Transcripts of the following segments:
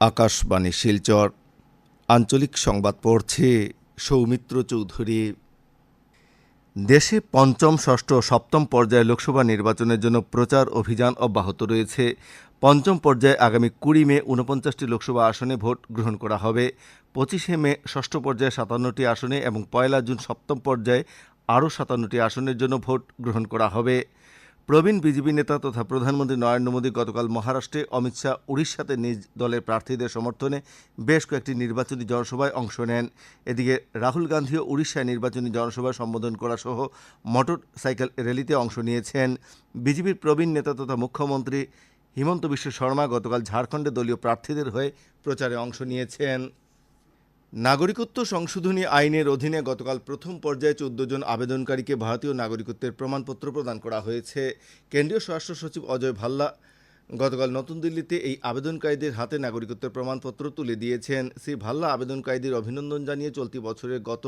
আকাশবাণী শিলচর, আঞ্চলিক সংবাদ পড়ছে সৌমিত্র চৌধুরী। দেশে পঞ্চম, ষষ্ঠ সপ্তম পর্যায়ে লোকসভা নির্বাচনের জন্য প্রচার অভিযান অব্যাহত রয়েছে। পঞ্চম পর্যায়ে আগামী কুড়ি মে ঊনপঞ্চাশটি লোকসভা আসনে ভোট গ্রহণ করা হবে। পঁচিশে মে ষষ্ঠ পর্যায়ে সাতান্নটি আসনে এবং পয়লা জুন সপ্তম পর্যায়ে আরও সাতান্নটি আসনের জন্য ভোট গ্রহণ করা হবে। প্রবীণ বিজেপি নেতা তথা প্রধানমন্ত্রী নরেন্দ্র মোদী গতকাল মহারাষ্ট্রে অমিত শাহ উড়িষ্যাতে নিজ দলের প্রার্থীদের সমর্থনে বেশ কয়েকটি নির্বাচনী জনসভায় অংশ নেন। এদিকে রাহুল গান্ধীও উড়িষ্যায় নির্বাচনী জনসভায় সম্বোধন করা সহ মোটর সাইকেল র্যালিতে অংশ নিয়েছেন। বিজেপির প্রবীণ নেতা তথা মুখ্যমন্ত্রী হিমন্ত বিশ্ব শর্মা গতকাল ঝাড়খণ্ডে দলীয় প্রার্থীদের হয়ে প্রচারে অংশ নিয়েছেন। নাগরিকত্ব সংশোধনী আইনের অধীনে গতকাল প্রথম পর্যায়ে চোদ্দ জন আবেদনকারীকে ভারতীয় নাগরিকত্বের প্রমাণপত্র প্রদান করা হয়েছে। কেন্দ্রীয় স্বরাষ্ট্র সচিব অজয় ভাল্লা গতকাল নতুন দিল্লিতে এই আবেদনকারীদের হাতে নাগরিকত্বের প্রমাণপত্র তুলে দিয়েছেন। শ্রী ভাল্লা আবেদনকারীদের অভিনন্দন জানিয়ে চলতি বছরের গত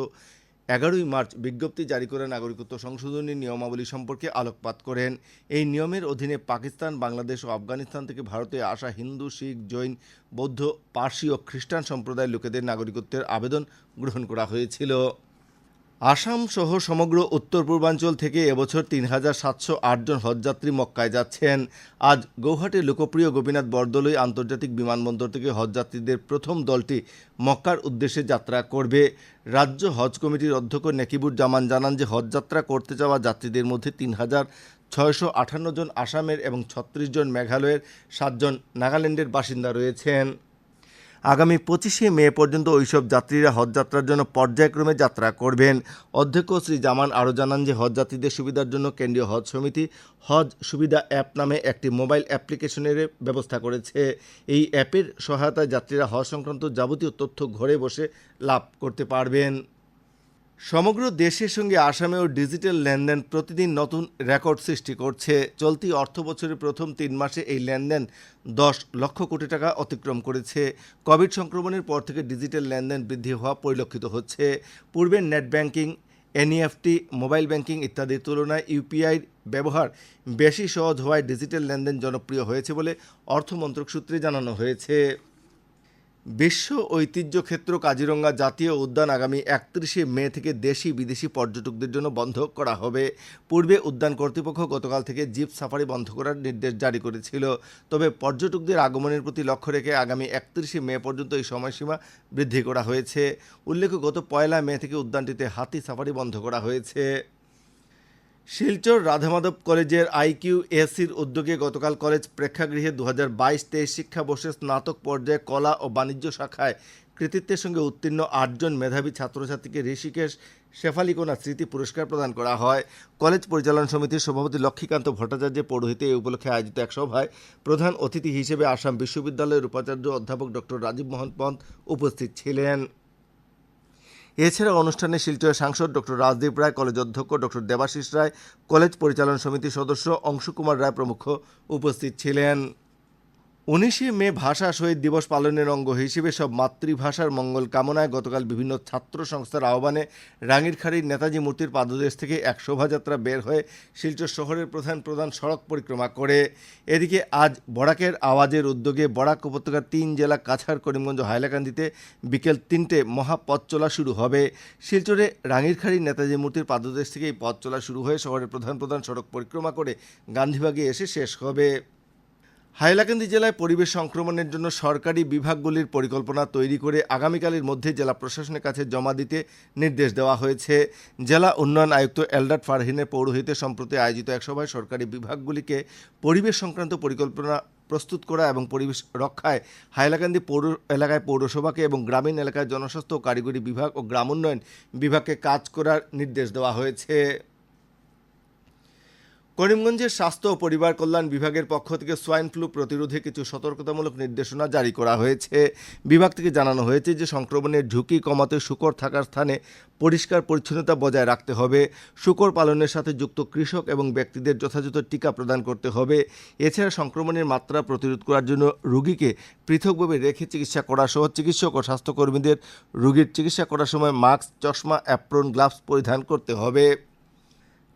এগারোই মার্চ বিজ্ঞপ্তি জারি করে নাগরিকত্ব সংশোধনী নিয়মাবলী সম্পর্কে আলোকপাত করেন। এই নিয়মের অধীনে পাকিস্তান, বাংলাদেশ ও আফগানিস্তান থেকে ভারতে আসা হিন্দু, শিখ, জৈন, বৌদ্ধ, পার্সি ও খ্রিস্টান সম্প্রদায়ের লোকেদের নাগরিকত্বের আবেদন গ্রহণ করা হয়েছিল। আসাম সহ সমগ্র উত্তর পূর্বাঞ্চল থেকে এবছর তিন হাজার সাতশো আটজন হজযাত্রী মক্কায় যাচ্ছেন। আজ গৌহাটির লোকপ্রিয় গোপীনাথ বরদলৈ আন্তর্জাতিক বিমানবন্দর থেকে হজযাত্রীদের প্রথম দলটি মক্কার উদ্দেশ্যে যাত্রা করবে। রাজ্য হজ কমিটির অধ্যক্ষ নেকিবুর জামান জানান যে হজযাত্রা করতে যাওয়া যাত্রীদের মধ্যে তিন হাজার ছয়শো আটান্ন জন আসামের এবং ছত্রিশ জন মেঘালয়ের, সাতজন নাগাল্যান্ডের বাসিন্দা রয়েছেন। আগামী পঁচিশে মে পর্যন্ত ওইসব যাত্রীরা হজযাত্রার জন্য পর্যায়ক্রমে যাত্রা করবেন। অধ্যক্ষ শ্রী জামান আরও জানান যে হজযাত্রীদের সুবিধার জন্য কেন্দ্রীয় হজ সমিতি হজ সুবিধা অ্যাপ নামে একটি মোবাইল অ্যাপ্লিকেশনের ব্যবস্থা করেছে। এই অ্যাপের সহায়তায় যাত্রীরা হজ সংক্রান্ত যাবতীয় তথ্য ঘরে বসে লাভ করতে পারবেন। সমগ্র দেশের সঙ্গে আসামেও ডিজিটাল লেনদেন প্রতিদিন নতুন রেকর্ড সৃষ্টি করছে। চলতি অর্থ বছরের প্রথম তিন মাসে এই লেনদেন দশ লক্ষ কোটি টাকা অতিক্রম করেছে। কোভিড সংক্রমণের পর থেকে ডিজিটাল লেনদেন বৃদ্ধি হওয়া পরিলক্ষিত হচ্ছে। পূর্বে net banking, NEFT, mobile banking ইত্যাদির তুলনায় ইউপিআই ব্যবহার বেশি সহজ হওয়ায় ডিজিটাল লেনদেন জনপ্রিয় হয়েছে বলে অর্থমন্ত্রক সূত্রে জানানো হয়েছে। বিশ্ব ঐতিহ্য ক্ষেত্র কাজিরঙ্গা জাতীয় উদ্যান আগামী একত্রিশে মে থেকে দেশি বিদেশি পর্যটকদের জন্য বন্ধ করা হবে। পূর্বে উদ্যান কর্তৃপক্ষ গতকাল থেকে জিপ সাফারি বন্ধ করার নির্দেশ জারি করেছিল। তবে পর্যটকদের আগমনের প্রতি লক্ষ্য রেখে আগামী একত্রিশে মে পর্যন্ত এই সময়সীমা বৃদ্ধি করা হয়েছে। উল্লেখ্য, গত পয়লা মে থেকে উদ্যানটিতে হাতি সাফারি বন্ধ করা হয়েছে। শিলচর রাধামাধব কলেজের আইকিউ এসির উদ্যোগে গতকাল কলেজ প্রেক্ষাগৃহে দু হাজার বাইশ তেইশ শিক্ষাবর্ষে স্নাতক পর্যায়ে কলা ও বাণিজ্য শাখায় কৃতিত্বের সঙ্গে উত্তীর্ণ আটজন মেধাবী ছাত্রছাত্রীকে ঋষিকেশ শেফালিকোনা স্মৃতি পুরস্কার প্রদান করা হয়। কলেজ পরিচালনা সমিতির সভাপতি লক্ষ্মীকান্ত ভট্টাচার্যের পৌরোহিতে এই উপলক্ষে আয়োজিত এক সভায় প্রধান অতিথি হিসেবে আসাম বিশ্ববিদ্যালয়ের উপাচার্য অধ্যাপক ডক্টর রাজীব মোহন পন্ত উপস্থিত ছিলেন। এছাড়া অনুষ্ঠানে শিলচর সাংসদ ডক্টর রাজদীপ রায়, কলেজ অধ্যক্ষ ডক্টর দেবাশিস রায়, কলেজ পরিচালন সমিতির সদস্য অংশুকুমার রায় প্রমুখ উপস্থিত ছিলেন। উনিশে মে ভাষা শহীদ দিবস পালনের অঙ্গ হিসেবে সব মাতৃভাষার মঙ্গল কামনায় গতকাল বিভিন্ন ছাত্র সংস্থার আহ্বানে রাঙিরখাড়ির নেতাজি মূর্তির পাদদেশ থেকে এক শোভাযাত্রা বের হয়ে শিলচর শহরের প্রধান প্রধান সড়ক পরিক্রমা করে। এদিকে আজ বরাকের আওয়াজের উদ্যোগে বরাক উপত্যকার তিন জেলা কাছাড় করিমগঞ্জ হাইলাকান্দিতে বিকেল তিনটে মহাপথ চলা শুরু হবে। শিলচরে রাঙিরখাড়ির নেতাজি মূর্তির পাদদেশ থেকে এই পথ চলা শুরু হয়ে শহরের প্রধান প্রধান সড়ক পরিক্রমা করে গান্ধীবাগে এসে শেষ হবে। হাইলাকান্দি জেলায় পরিবেশ সংক্রমণের জন্য সরকারি বিভাগগুলির পরিকল্পনা তৈরি করে আগামীকালের মধ্যে জেলা প্রশাসনের কাছে জমা দিতে নির্দেশ দেওয়া হয়েছে। জেলা উন্নয়ন আয়ুক্ত এলডাট ফারহিনের পৌরোহিতে সম্প্রতি আয়োজিত এক সভায় সরকারি বিভাগগুলিকে পরিবেশ সংক্রান্ত পরিকল্পনা প্রস্তুত করা এবং পরিবেশ রক্ষায় হাইলাকান্দি পৌর এলাকায় পৌরসভাকে এবং গ্রামীণ এলাকায় জনস্বাস্থ্য ও কারিগরি বিভাগ ও গ্রাম উন্নয়ন বিভাগকে কাজ করার নির্দেশ দেওয়া হয়েছে। করিমগঞ্জের স্বাস্থ্য ও পরিবার কল্যাণ বিভাগের পক্ষ থেকে সোয়াইন ফ্লু প্রতিরোধে কিছু সতর্কতামূলক নির্দেশনা জারি করা হয়েছে। বিভাগ থেকে জানানো হয়েছে যে, সংক্রমণের ঝুঁকি কমাতে শুকর থাকার স্থানে পরিষ্কার পরিচ্ছন্নতা বজায় রাখতে হবে। শুকর পালনের সাথে যুক্ত কৃষক এবং ব্যক্তিদের যথাযথ টিকা প্রদান করতে হবে। এছাড়া সংক্রমণের মাত্রা প্রতিরোধ করার জন্য রোগীকে পৃথকভাবে রেখে চিকিৎসা করা সহ চিকিৎসক ও স্বাস্থ্যকর্মীদের রোগীর চিকিৎসা করার সময় মাস্ক, চশমা, অ্যাপ্রন, গ্লাভস পরিধান করতে হবে।